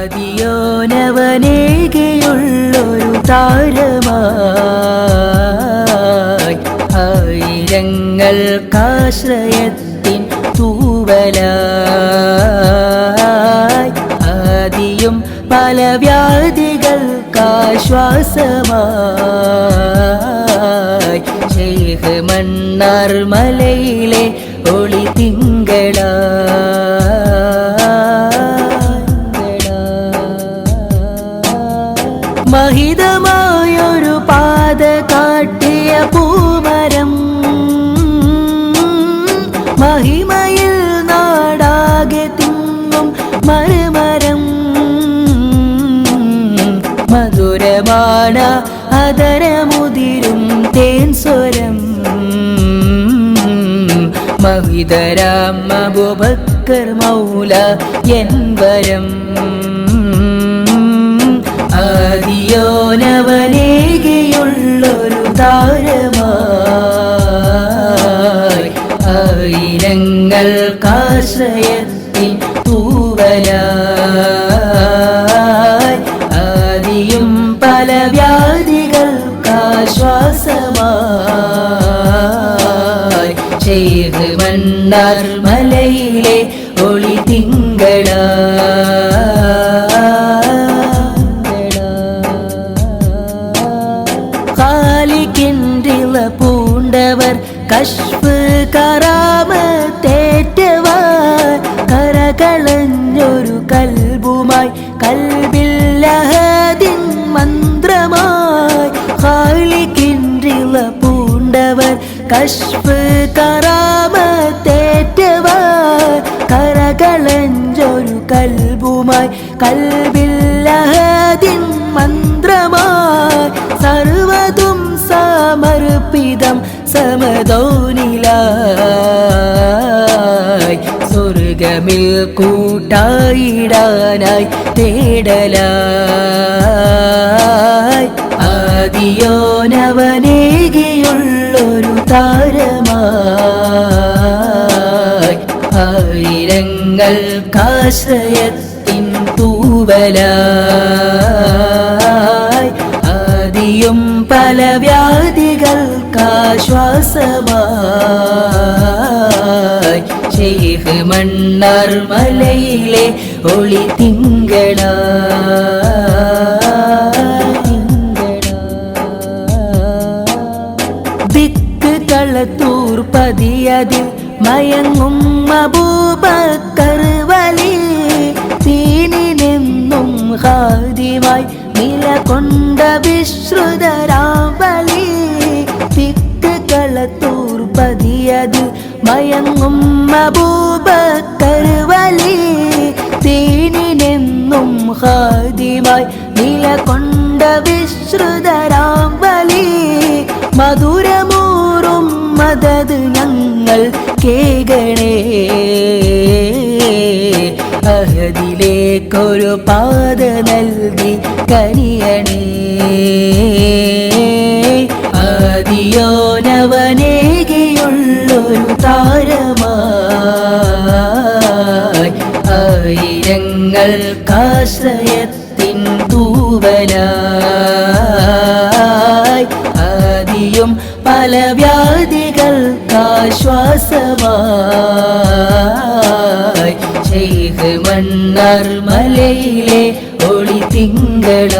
ആദിയോനവനേകയുള്ളൊരു താരമായി. കാശ്രയത്തിൻ തൂവലായി. ആദിയും പല വ്യാധികൾക്കാശ്വാസമായി ശേഖ് മണ്ണാർ മലയിലെ ഒളി മഹിതമായൊരു പാത കാട്ടിയ പൂമരം മഹിമയിൽ നാടാകെ തിങ്ങും മറുമരം മധുരമാണ് അതരമുതിരും തേൻ സ്വരം മഹിതരാം അബുബക്കർ മൗല എൻ വരം. ആദിയോനവനേകയുള്ളൊരു താരമായി. ആയിരങ്ങൾക്കാശ്രയത്തിൻ തൂവലായി. ആദിയും പല വ്യാധികൾക്കാശ്വാസമായി. ചെയ്ത് മണ്ണാർ മലയിലെ ഒളി ാലിക്കിൻറിള കശ്ഫ് കറാമത്തേറ്റവർ കരകളഞ്ഞൊരു കൽബുമായി കൽബില്ലഹദിൻ മന്ത്രമായി ഖാലിക്കിൻറിള പൂണ്ടവർ കശ്ഫ് കറാമത്തേറ്റവർ കരകളഞ്ഞൊരു കൽബുമായി കൽബില്ലഹദിൻ സ്വർഗമിൽ കൂട്ടായിടാനായി തേടലായി. ആദിയോനവനേകിയുള്ളൊരു താരമായി. കാശയത്തിൻ തൂവലായി. ആദിയും പല വ്യാധികൾക്കാശ്വാസമായി. ശേഖ് മണ്ണാർ മലയിലെ ഒളി തിങ്കള ദിക്ക് കളത്തൂർ പതിയതിൽ മയങ്ങും അബൂബക്കർ ഹാദിമായി നിലകൊണ്ട വിശ്രുതരാവലി മധുരമൂറും മദത് ഞങ്ങൾ കേകണേ. അഹദിലേക്കൊരു പാത നൽകി കനിയണേ. ആദിയോനവനേകിയുള്ളൊരു താരമായി ആയിരങ്ങൾക്കാശ്രയത്തിൻ തൂവലായി. ആദിയും പല വ്യാധികൾക്കാശ്വാസമായി ചെയ്ത് മണ്ണാർ മലയിലെ ഒളി തിങ്കള